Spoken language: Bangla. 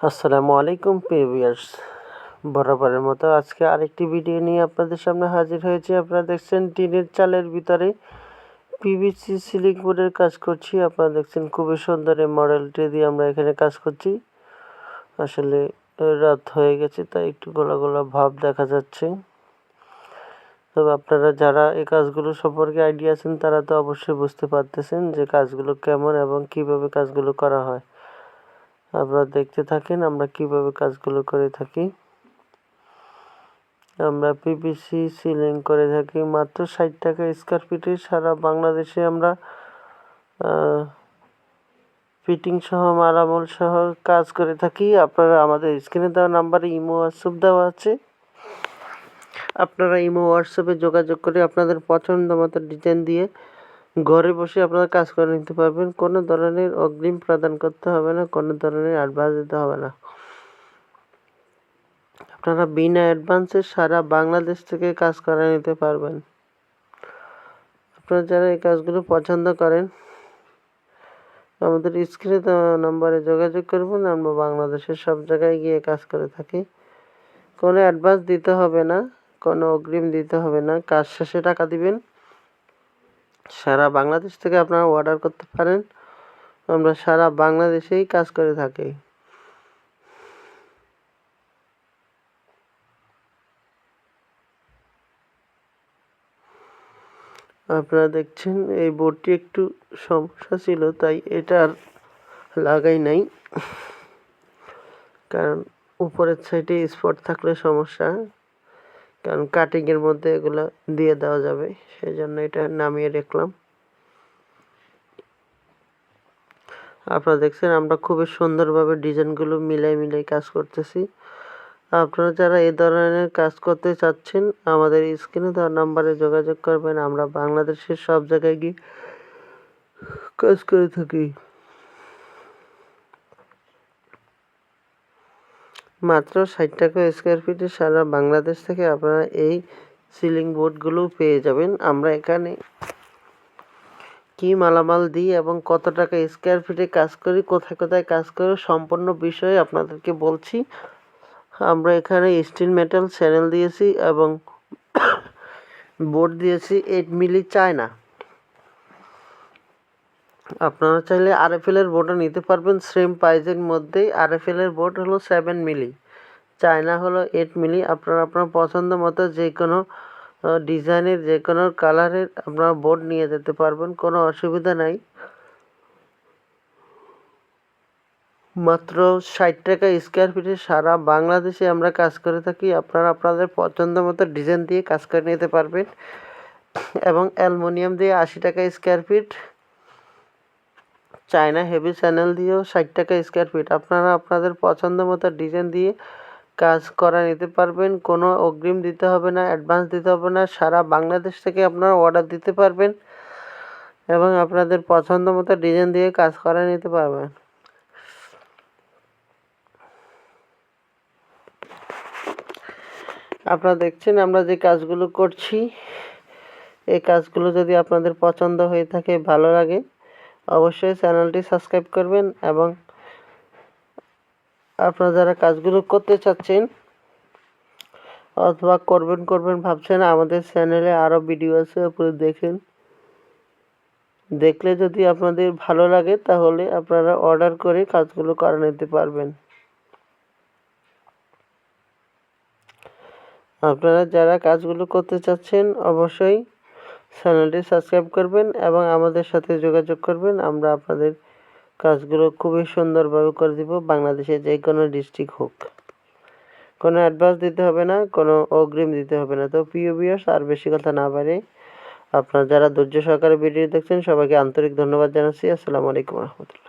আসসালামু আলাইকুম পেভিয়ার্স বরাবরের মতো আজকে আরেকটি ভিডিও নিয়ে আপনাদের সামনে হাজির হয়েছি। আপনারা দেখছেন টিনের চালের ভিতরে পিভিসি সিলিং বোর্ডের কাজ করছি। আপনারা দেখছেন খুবই সুন্দর এই মডেলটি দিয়ে আমরা এখানে কাজ করছি। আসলে রাত হয়ে গেছে, তাই একটু গোলা গোলা ভাব দেখা যাচ্ছে। তবে আপনারা যারা এই কাজগুলো সম্পর্কে আইডিয়া আছেন, তারা তো অবশ্যই বুঝতে পারতেছেন যে কাজগুলো কেমন এবং কীভাবে কাজগুলো করা হয়। আপনারা দেখতে থাকেন আমরা কীভাবে কাজগুলো করে থাকি। আমরা পিপিসি সিলিং করে থাকি, মাত্র ষাট টাকা স্কোয়ার ফিটে সারা বাংলাদেশে আমরা ফিটিং সহ মারামল সহ কাজ করে থাকি। আপনারা আমাদের স্ক্রিনে দেওয়া নাম্বারে ইমো হোয়াটসঅ্যাপ দেওয়া আছে। আপনারা ইমো হোয়াটসঅ্যাপে যোগাযোগ করে আপনাদের পছন্দ মতো ডিজাইন দিয়ে ঘরে বসে আপনারা কাজ করে নিতে পারবেন। কোনো ধরনের অগ্রিম প্রদান করতে হবে না, কোনো ধরনের অ্যাডভান্স দিতে হবে না। আপনারা বিনা অ্যাডভান্সে সারা বাংলাদেশ থেকে কাজ করে নিতে পারবেন। আপনারা যারা এই কাজগুলো পছন্দ করেন, আমাদের স্ক্রিনে নাম্বারে যোগাযোগ করবেন। আমরা বাংলাদেশের সব জায়গায় গিয়ে কাজ করে থাকি। কোনো অ্যাডভান্স দিতে হবে না, কোনো অগ্রিম দিতে হবে না। কাজ শেষে টাকা দিবেন। সারা বাংলাদেশ থেকে আপনারা অর্ডার করতে পারেন। আমরা সারা বাংলাদেশেই কাজ করে থাকি। আপনারা দেখছেন, এই বোর্ডটি একটু সমস্যা ছিল, তাই এটার লাগাই নাই। কারণ উপরের সাইডে স্পট থাকলে সমস্যা। কারণ কাটিংয়ের মধ্যে এগুলো দিয়ে দেওয়া যাবে সেই জন্য এটা নামিয়ে রাখলাম। আপনারা দেখছেন আমরা খুবই সুন্দরভাবে ডিজাইনগুলো মিলাই মিলাই কাজ করতেছি। আপনারা যারা এই ধরনের কাজ করতে চাচ্ছেন, আমাদের স্ক্রিনে দেওয়া নাম্বারে যোগাযোগ করবেন, আমরা বাংলাদেশের সব জায়গায় গিয়ে কাজ করে থাকি। মাত্র ষাট টাকা স্কোয়ার ফিটে সারা বাংলাদেশ থেকে আপনারা এই সিলিং বোর্ডগুলো পেয়ে যাবেন। আমরা এখানে কি মালামাল দিই এবং কত টাকা স্কোয়ার ফিটে কাজ করি, কোথায় কোথায় কাজ করি, সম্পূর্ণ বিষয়ে আপনাদেরকে বলছি। আমরা এখানে স্টিল মেটাল চ্যানেল দিয়েছি এবং বোর্ড দিয়েছি এইট মিলি চায়না আপনারা চাইলে আরএফএলের বোর্ডও নিতে পারবেন। সেম প্রাইজের মধ্যেই আরএফএলের বোর্ড হলো সেভেন মিলি চায়না হলো এইট মিলি আপনারা আপনার পছন্দ মতো যে কোনো ডিজাইনের যে কোনো কালারের আপনারা বোর্ড নিয়ে যেতে পারবেন। কোনো অসুবিধা নাই। মাত্র ষাট টাকা স্কোয়ার ফিটে সারা বাংলাদেশে আমরা কাজ করে থাকি। আপনারা আপনাদের পছন্দ মতো ডিজাইন দিয়ে কাজ করে নিতে পারবেন। এবং অ্যালমোনিয়াম দিয়ে আশি টাকা square feet China heavy channel দিয়েও ষাট টাকা স্কোয়ার ফিট আপনারা আপনাদের পছন্দ মতো ডিজাইন দিয়ে কাজ করা নিতে পারবেন। কোনো অগ্রিম দিতে হবে না অ্যাডভান্স দিতে হবে না। সারা বাংলাদেশ থেকে আপনারা অর্ডার দিতে পারবেন এবং আপনাদের পছন্দ মতো ডিজাইন দিয়ে কাজ করা নিতে পারবেন। আপনারা দেখছেন আমরা যে কাজগুলো করছি, এই কাজগুলো যদি আপনাদের পছন্দ হয়ে থাকে, ভালো লাগে অবশ্যই চ্যানেলটি সাবস্ক্রাইব করবেন এবং আপনারা যারা কাজগুলো করতে চাচ্ছেন অথবা করবেন করবেন ভাবছেন আমাদের চ্যানেলে আরও ভিডিও আছে আপনি দেখেন। দেখলে যদি আপনাদের ভালো লাগে তাহলে আপনারা অর্ডার করে কাজগুলো করে নিতে পারবেন। আপনারা যারা কাজগুলো করতে চাচ্ছেন অবশ্যই চ্যানেলটি সাবস্ক্রাইব করবেন এবং আমাদের সাথে যোগাযোগ করবেন। আমরা আপনাদের কাজগুলো খুবই সুন্দরভাবে করে দিব বাংলাদেশে যে কোনো ডিস্ট্রিক্ট হোক। কোনো অ্যাডভান্স দিতে হবে না, কোনো অগ্রিম দিতে হবে না। তো প্রিয় আর বেশি কথা না বাড়ে আপনার যারা ধৈর্য সহকারে ভিডিও দেখছেন, সবাইকে আন্তরিক ধন্যবাদ জানাচ্ছি। আসসালামু আলাইকুম রহমতুল্লাহ।